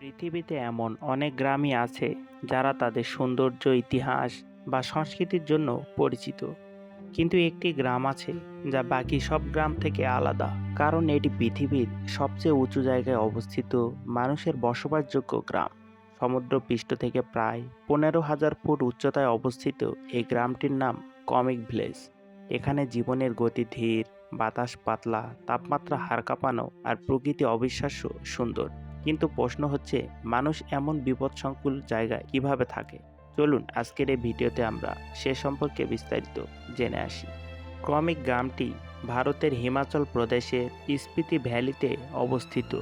পৃথিবীতে এমন অনেক গ্রামই আছে যারা তাদের সৌন্দর্য, ইতিহাস বা সংস্কৃতির জন্য পরিচিত। কিন্তু একটি গ্রাম আছে যা বাকি সব গ্রাম থেকে আলাদা। কারণ এটি পৃথিবীর সবচেয়ে উঁচু জায়গায় অবস্থিত মানুষের বসবাসযোগ্য গ্রাম। সমুদ্র পৃষ্ঠ থেকে প্রায় পনেরো হাজার ফুট উচ্চতায় অবস্থিত এই গ্রামটির নাম কমিক ভিলেজ। এখানে জীবনের গতি ধীর, বাতাস পাতলা, তাপমাত্রা হাড় কাঁপানো আর প্রকৃতি অবিশ্বাস্য সুন্দর। কিন্তু প্রশ্ন হচ্ছে, মানুষ এমন বিপদসংকুল জায়গায় কীভাবে থাকে? চলুন, আজকের এই ভিডিওতে আমরা সে সম্পর্কে বিস্তারিত জেনে আসি। ক্রমিক গ্রামটি ভারতের হিমাচল প্রদেশের স্পিতি ভ্যালিতে অবস্থিত।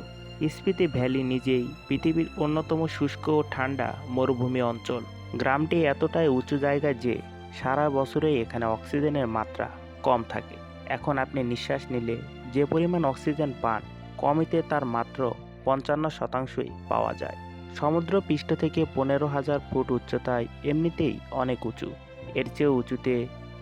স্পিতি ভ্যালি নিজেই পৃথিবীর অন্যতম শুষ্ক ও ঠান্ডা মরুভূমি অঞ্চল। গ্রামটি এতটাই উঁচু জায়গা যে সারা বছরেই এখানে অক্সিজেনের মাত্রা কম থাকে। এখন আপনি নিঃশ্বাস নিলে যে পরিমাণ অক্সিজেন পান, কমিতে তার মাত্র পঞ্চান্ন শতাংশই পাওয়া যায়। সমুদ্র পৃষ্ঠ থেকে পনেরো হাজার ফুট উচ্চতায় এমনিতেই অনেক উঁচু। এর চেয়ে উঁচুতে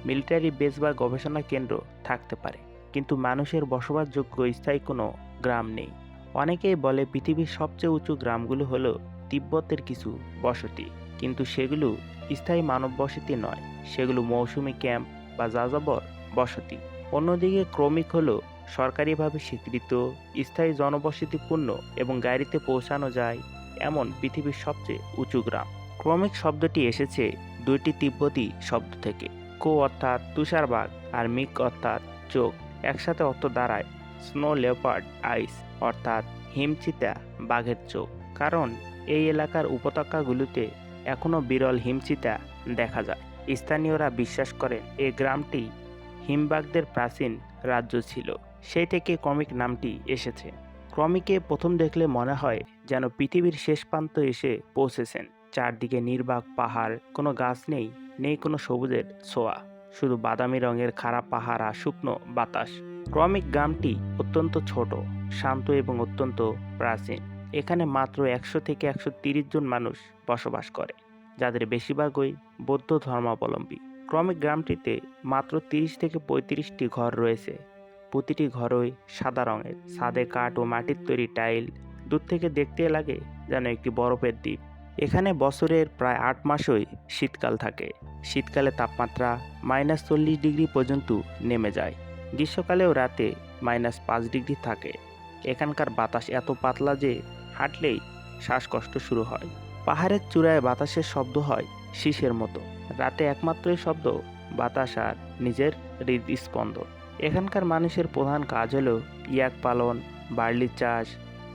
মিলিটারি বেস বা গবেষণা কেন্দ্র থাকতে পারে। কিন্তু মানুষের বসবাসযোগ্য স্থায়ী কোনো গ্রাম নেই। অনেকেই বলে পৃথিবীর সবচেয়ে উঁচু গ্রামগুলো হলো তিব্বতের কিছু বসতি। কিন্তু সেগুলো স্থায়ী মানব বসতি নয়। সেগুলো মৌসুমি ক্যাম্প বা যাযাবর বসতি। অন্যদিকে ক্রমিক হলো সরকারিভাবে স্বীকৃত, স্থায়ী জনবসতিপূর্ণ এবং গাড়িতে পৌঁছানো যায় এমন পৃথিবীর সবচেয়ে উঁচু গ্রাম। ক্রমিক শব্দটি এসেছে দুইটি তিব্বতী শব্দ থেকে। কো অর্থাৎ তুষারবাগ আর মিক অর্থাৎ চোখ একসাথে অর্থ দাঁড়ায়, স্নো লেপার্ড আইস অর্থাৎ হিমচিতা বাঘের চোখ। কারণ এই এলাকার উপত্যকাগুলোতে এখনও বিরল হিমচিতা দেখা যায়। স্থানীয়রা বিশ্বাস করেন এই গ্রামটি হিমবাগদের প্রাচীন রাজ্য ছিল। সেই থেকে ক্রমিক নামটি এসেছে। ক্রমিকে প্রথম দেখলে মনে হয় যেন পৃথিবীর শেষ প্রান্ত এসে পৌঁছেছেন। চারদিকে নির্বাক পাহাড়, কোনো গাছ নেই নেই কোনো সবুজের ছোঁয়া, শুধু বাদামি রঙের খারাপ পাহাড় আর শুকনো বাতাস। ক্রমিক গ্রামটি অত্যন্ত ছোট, শান্ত এবং অত্যন্ত প্রাচীন। এখানে মাত্র একশো থেকে একশো তিরিশ জন মানুষ বসবাস করে, যাদের বেশিরভাগই বৌদ্ধ ধর্মাবলম্বী। ক্রমিক গ্রামটিতে মাত্র তিরিশ থেকে পঁয়ত্রিশটি ঘর রয়েছে। প্রতিটি ঘরই সাদা রঙের। সাদে কাঠ ও মাটির তৈরি টাইল। দূর থেকে দেখতে লাগে যেন একটি বরফের দ্বীপ। এখানে বছরের প্রায় আট মাসই শীতকাল থাকে। শীতকালে তাপমাত্রা মাইনাস চল্লিশ ডিগ্রি পর্যন্ত নেমে যায়। গ্রীষ্মকালেও রাতে মাইনাস পাঁচ ডিগ্রি থাকে। এখানকার বাতাস এত পাতলা যে হাঁটলেই শ্বাসকষ্ট শুরু হয়। পাহাড়ের চূড়ায় বাতাসের শব্দ হয় শীষের মতো। রাতে একমাত্রই শব্দ বাতাস আর নিজের হৃদস্পন্দন। এখানকার মানুষের প্রধান কাজ হলো ইয়াক পালন বার্লি চাষ,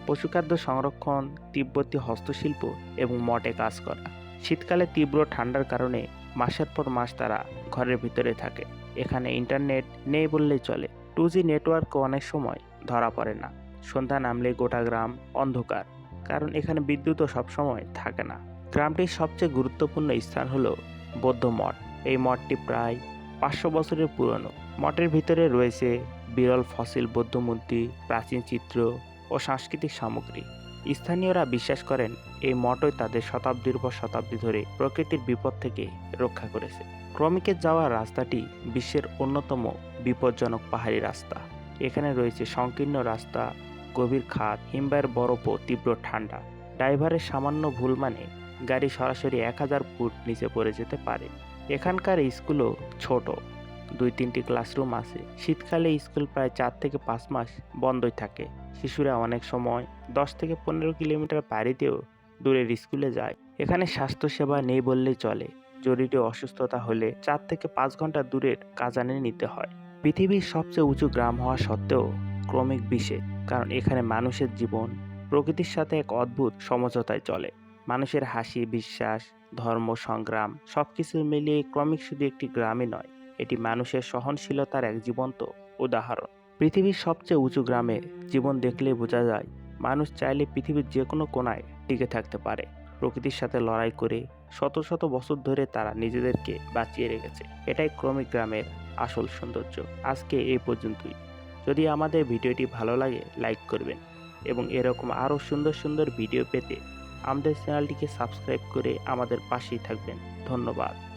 পশুখাদ্য সংরক্ষণ, তিব্বতী হস্তশিল্প এবং মঠে কাজ করা। শীতকালে তীব্র ঠান্ডার কারণে মাসের পর মাস তারা ঘরের ভিতরে থাকে। এখানে ইন্টারনেট নেই বললেই চলে। টু জি নেটওয়ার্কও অনেক সময় ধরা পড়ে না। সন্ধ্যা নামলে গোটা গ্রাম অন্ধকার, কারণ এখানে বিদ্যুৎও সবসময় থাকে না। গ্রামটির সবচেয়ে গুরুত্বপূর্ণ স্থান হলো বৌদ্ধ মঠ। এই মঠটি প্রায় পাঁচশো বছরের পুরনো। মঠের ভিতরে রয়েছে বিরল ফসিল বৌদ্ধ মূর্তি প্রাচীন চিত্র ও সাংস্কৃতিক সামগ্রী। স্থানীয়রা বিশ্বাস করেন এই মঠই তাদের শতাব্দীর পর শতাব্দী ধরে প্রকৃতির বিপদ থেকে রক্ষা করেছে। ক্রমিকের যাওয়ার রাস্তাটি বিশ্বের অন্যতম বিপজ্জনক পাহাড়ি রাস্তা। এখানে রয়েছে সংকীর্ণ রাস্তা, গভীর খাত হিমবাহের বরফ ও তীব্র ঠান্ডা। ড্রাইভারের সামান্য ভুল মানে গাড়ি সরাসরি এক হাজার ফুট নিচে পড়ে যেতে পারে। এখানকার স্কুলও ছোট। দুই তিনটি ক্লাসরুম আছে। শীতকালে স্কুল প্রায় চার থেকে পাঁচ মাস বন্ধই থাকে। শিশুরা অনেক সময় দশ থেকে পনেরো কিলোমিটার বাড়িতেও দূরের স্কুলে যায়। এখানে স্বাস্থ্যসেবা নেই বললেই চলে। জরুরি অসুস্থতা হলে চার থেকে পাঁচ ঘণ্টা দূরের কাজানে নিতে হয়। পৃথিবীর সবচেয়ে উঁচু গ্রাম হওয়া সত্ত্বেও ক্রমিক বিষে, কারণ এখানে মানুষের জীবন প্রকৃতির সাথে এক অদ্ভুত সমঝোতায় চলে। মানুষের হাসি, বিশ্বাস, ধর্ম, সংগ্রাম সবকিছু মিলিয়ে ক্রমিক শুধু একটি গ্রামই নয় এটি মানুষের সহনশীলতার এক জীবন্ত উদাহরণ। পৃথিবীর সবচেয়ে উঁচু গ্রামে জীবন দেখলেই বোঝা যায়, মানুষ চাইলে পৃথিবীর যে কোনো কোনায় টিকে থাকতে পারে। প্রকৃতির সাথে লড়াই করে শত শত বছর ধরে তারা নিজেদেরকে বাঁচিয়ে রেখেছে। এটাই ক্রমিক গ্রামের আসল সৌন্দর্য। আজকে এই পর্যন্তই। যদি আমাদের ভিডিওটি ভালো লাগে, লাইক করবেন এবং এরকম আরও সুন্দর সুন্দর ভিডিও পেতে আমাদের চ্যানেলটিকে সাবস্ক্রাইব করে আমাদের পাশেই থাকবেন। ধন্যবাদ।